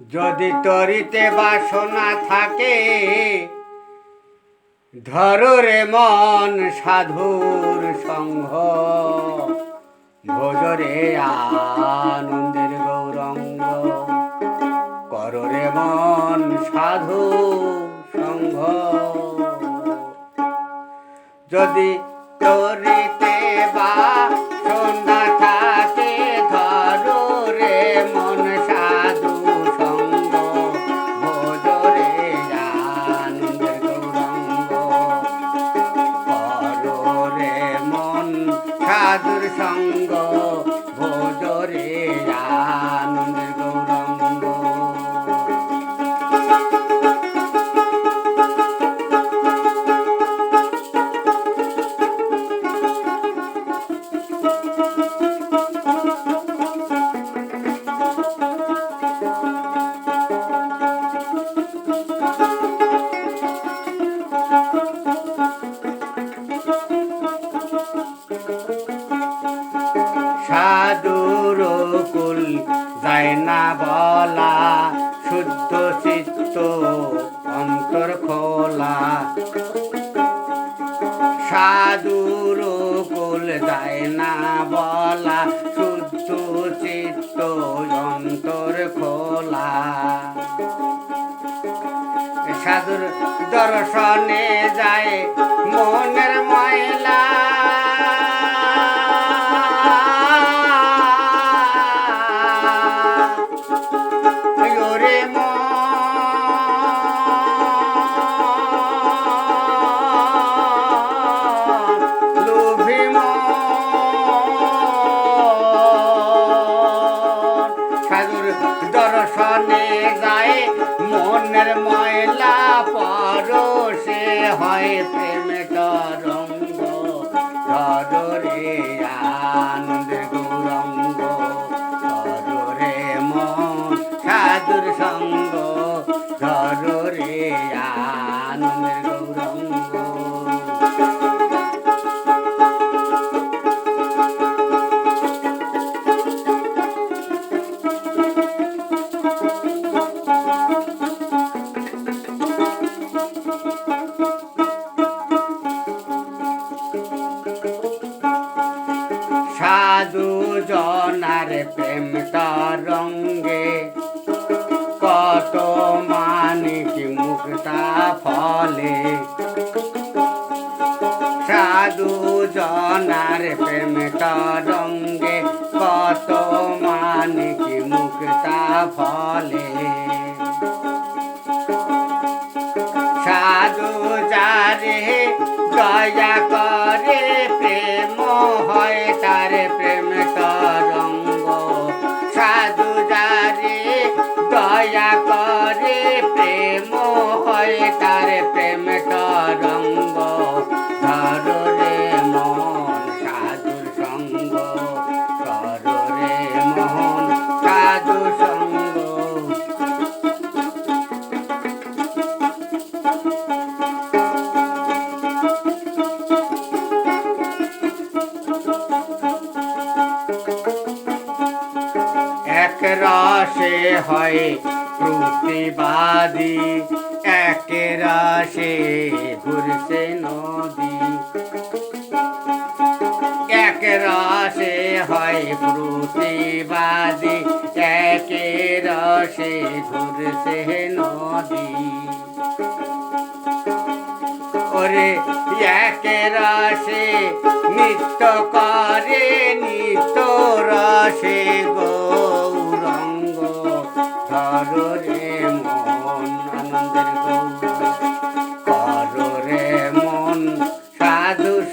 যদি তরিতে বাসনা থাকে, ধরে মন সাধুর সংঘ। ভোজরে আনন্দের গৌরঙ্গ কররে মন সাধু সংঘ। যদি তরিতে বা অন্তর খোলা। সাধুর দর্শনে যায় মনের ময়লা। দর্শনে যায় মনের ময়লা পরশে হয় প্রেম তরঙ্গ প্রেম তরঙ্গে কত মানিক মুক্তা ফলে। সাধু জনার প্রেম তরঙ্গে কত মানিক মুক্তা ফলে। সাধু যারে দয়া তার প্রেম তরঙ্গ ধর রে মন সাধুর সঙ্গ, কর রে মোহন সাধু সঙ্গ। এক রসে হয় প্রতিবাদী। এক ঘুরছে নদী। এক হয় প্রতিবাদী। এক ঘুরছে নদী। ওরে এক নিত্য করে নিত্য রসে গৌরঙ্গ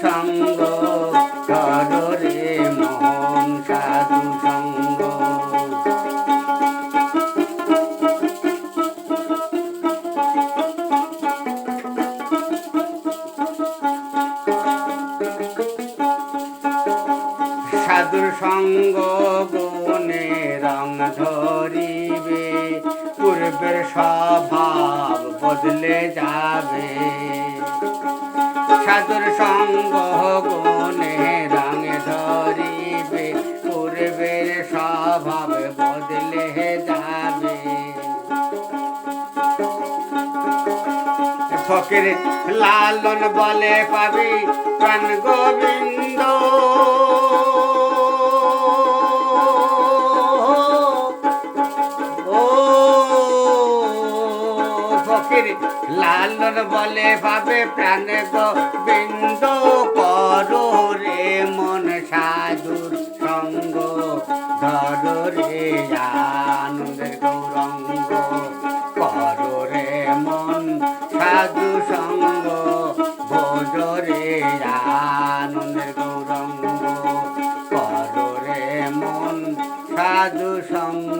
সঙ্গ কর মন সাধু সঙ্গ সাধুর সঙ্গ ধরিবে, পূর্বের স্বভাব বদলে যাবে। সাধুর সঙ্গ গুণে রাঙে ধরিবে, পূর্বের স্বভাব বদলে যাবে। ফকির লালন বলে পাবি প্রাণ গোবিন্দ। ফকির। লালন বলে ভাবে প্রাণে গোবিন্দ করো রে মন সাধুর সঙ্গ। ধরো রে আনন্দের গৌরঙ্গ, করো রে মন সাধু সঙ্গ। ভোজ রে আনন্দের গৌরঙ্গ, করো রে মন সাধু সঙ্গ।